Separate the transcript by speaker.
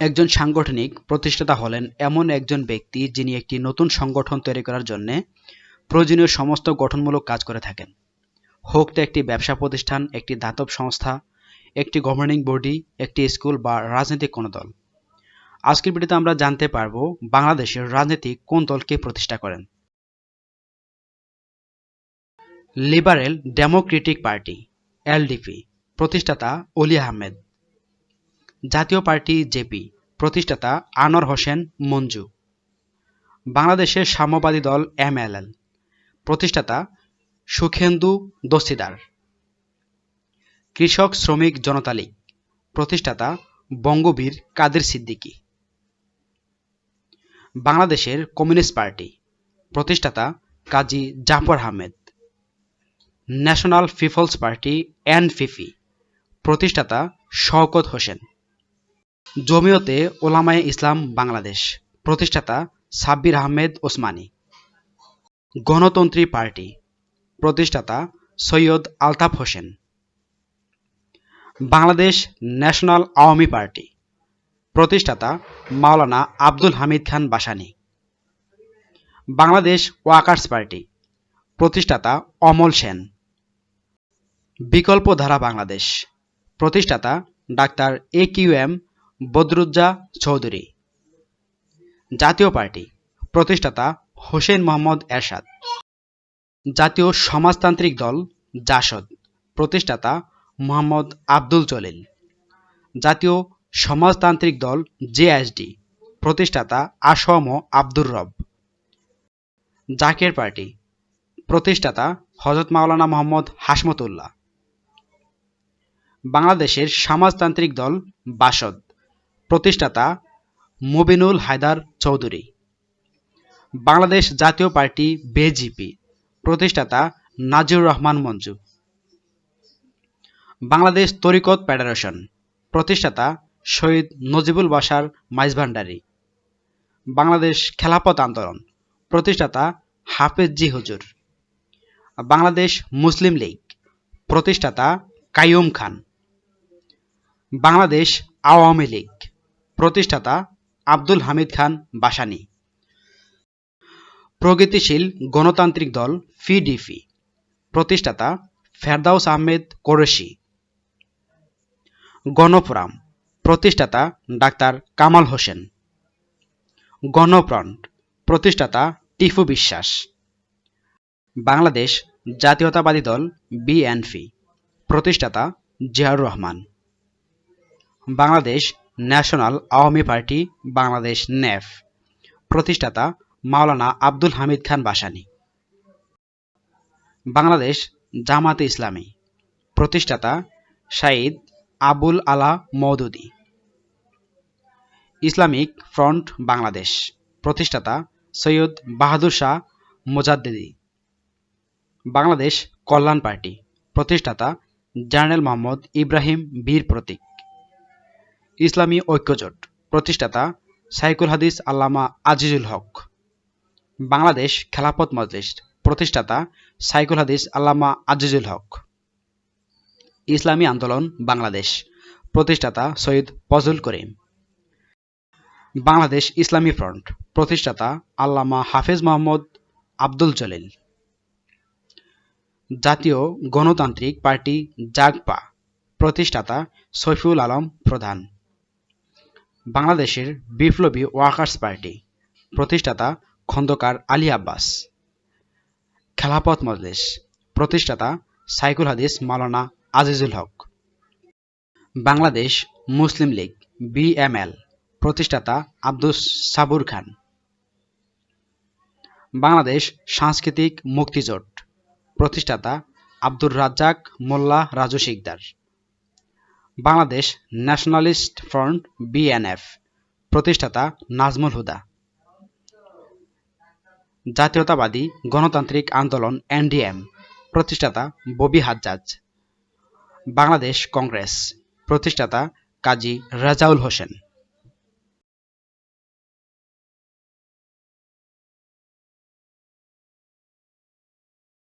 Speaker 1: একজন সাংগঠনিক প্রতিষ্ঠাতা হলেন এমন একজন ব্যক্তি যিনি একটি নতুন সংগঠন তৈরি করার জন্য প্রয়োজনীয় সমস্ত গঠনমূলক কাজ করে থাকেন। হোক তা একটি ব্যবসা প্রতিষ্ঠান, একটি দাতব সংস্থা, একটি গভর্নিং বডি একটি স্কুল বা রাজনৈতিক কোনো দল। আজকের ভিডিওতে আমরা জানতে পারব বাংলাদেশের রাজনীতি কোন দলকে প্রতিষ্ঠা করেন। লিবারেল ডেমোক্রেটিক পার্টি, এলডিপি, প্রতিষ্ঠাতা অলি আহমেদ। জাতীয় পার্টি জেপি প্রতিষ্ঠাতা আনোয়ার হোসেন মঞ্জু। বাংলাদেশের সাম্যবাদী দল এমএলএল প্রতিষ্ঠাতা সুখেন্দু দস্তিদার। কৃষক শ্রমিক জনতা লীগ, প্রতিষ্ঠাতা বঙ্গবীর কাদের সিদ্দিকী। বাংলাদেশের কমিউনিস্ট পার্টি, প্রতিষ্ঠাতা Kazi Zafar Ahmed. National people's party NPP, প্রতিষ্ঠাতা শওকত হোসেন। জমিয়তে ওলামায়ে ইসলাম বাংলাদেশ, প্রতিষ্ঠাতা সাব্বির আহমেদ ওসমানী। গণতন্ত্রী পার্টি, প্রতিষ্ঠাতা সৈয়দ আলতাফ হোসেন। বাংলাদেশ ন্যাশনাল আওয়ামী পার্টি, প্রতিষ্ঠাতা মাওলানা আব্দুল হামিদ খান বাসানী। বাংলাদেশ ওয়াকার্স পার্টি, প্রতিষ্ঠাতা অমল সেন। বিকল্প ধারা বাংলাদেশ, প্রতিষ্ঠাতা doctor A Q M Badruddoza Chowdhury. Jatiya party. প্রতিষ্ঠাতা হোসেন মোহাম্মদ এরশাদ। জাতীয় সমাজতান্ত্রিক দল জাসদ। প্রতিষ্ঠাতা মোহাম্মদ আব্দুল জলিল জাতীয় সমাজতান্ত্রিক দল জেএসডি প্রতিষ্ঠাতা আসম আব্দুর রব। জাকের পার্টি। প্রতিষ্ঠাতা হজরত মাওলানা মোহাম্মদ হাসমতুল্লাহ। বাংলাদেশের সমাজতান্ত্রিক দল বাসদ। প্রতিষ্ঠাতা মুবিনুল হায়দার চৌধুরী। বাংলাদেশ জাতীয় পার্টি বেজিপি। প্রতিষ্ঠাতা নাজিউর রহমান মঞ্জু। বাংলাদেশ তরিকত ফেডারেশন। প্রতিষ্ঠাতা শহীদ নজিবুল বাসার মাইজভান্ডারী। বাংলাদেশ খেলাপথ আন্দোলন। প্রতিষ্ঠাতা হাফেজ জি হুজুর। বাংলাদেশ মুসলিম লীগ। প্রতিষ্ঠাতা কাইয়ুম খান। বাংলাদেশ আওয়ামী লীগ। প্রতিষ্ঠাতা আব্দুল হামিদ খান বাসানী। প্রগতিশীল গণতান্ত্রিক দল পিডিপি প্রতিষ্ঠাতা ফেরদাউস আহমেদ কোরেশি। গণফোরাম। প্রতিষ্ঠাতা ডাক্তার কামাল হোসেন। গণফ্রন্ট। প্রতিষ্ঠাতা টিফু বিশ্বাস। বাংলাদেশ জাতীয়তাবাদী দল বিএনপি। প্রতিষ্ঠাতা জিয়াউর রহমান। বাংলাদেশ ন্যাশনাল আওয়ামী পার্টি, বাংলাদেশ নেফ। প্রতিষ্ঠাতা মাওলানা আব্দুল হামিদ খান বাসানী। বাংলাদেশ জামাতে ইসলামী। প্রতিষ্ঠাতা শাইদ আবুল আলা মওদুদি। Islamic front Bangladesh. প্রতিষ্ঠাতা সৈয়দ বাহাদুর শাহ মোজাদ্দেদি। বাংলাদেশ কল্যাণ পার্টি। প্রতিষ্ঠাতা জেনারেল মোহাম্মদ ইব্রাহিম বীর প্রতীক। ইসলামী ঐক্যজোট প্রতিষ্ঠাতা সাইকুল হাদিস আল্লামা আজিজুল হক। বাংলাদেশ খেলাপথ মজলিস প্রতিষ্ঠাতা সাইকুল হাদিস আল্লামা আজিজুল হক। ইসলামী আন্দোলন বাংলাদেশ প্রতিষ্ঠাতা সৈয়দ ফজল করিম। বাংলাদেশ ইসলামী ফ্রন্ট প্রতিষ্ঠাতা আল্লামা হাফেজ মোহাম্মদ আব্দুল জলিল। জাতীয় গণতান্ত্রিক পার্টি জাগপা প্রতিষ্ঠাতা সৈফুল আলম প্রধান। বাংলাদেশের বিপ্লবী ওয়ার্কার্স পার্টি প্রতিষ্ঠাতা খন্দকার আলী আব্বাস, খেলাপথ মজলিস প্রতিষ্ঠাতা সাইকুল হাদিস মাওলানা আজিজুল হক, বাংলাদেশ মুসলিম লীগ বিএমএল প্রতিষ্ঠাতা আব্দুস সাবুর খান, বাংলাদেশ সাংস্কৃতিক মুক্তিজোট প্রতিষ্ঠাতা Abdur Razzak Molla Raju Sikdar. Bangladesh nationalist front, BNF, প্রতিষ্ঠাতা নাজমুল হুদা। জাতীয়তাবাদী গণতান্ত্রিক আন্দোলন, এনডিএম, প্রতিষ্ঠাতা ববি হাজ্জাজ। বাংলাদেশ কংগ্রেস, প্রতিষ্ঠাতা কাজী রাজাউল হোসেন।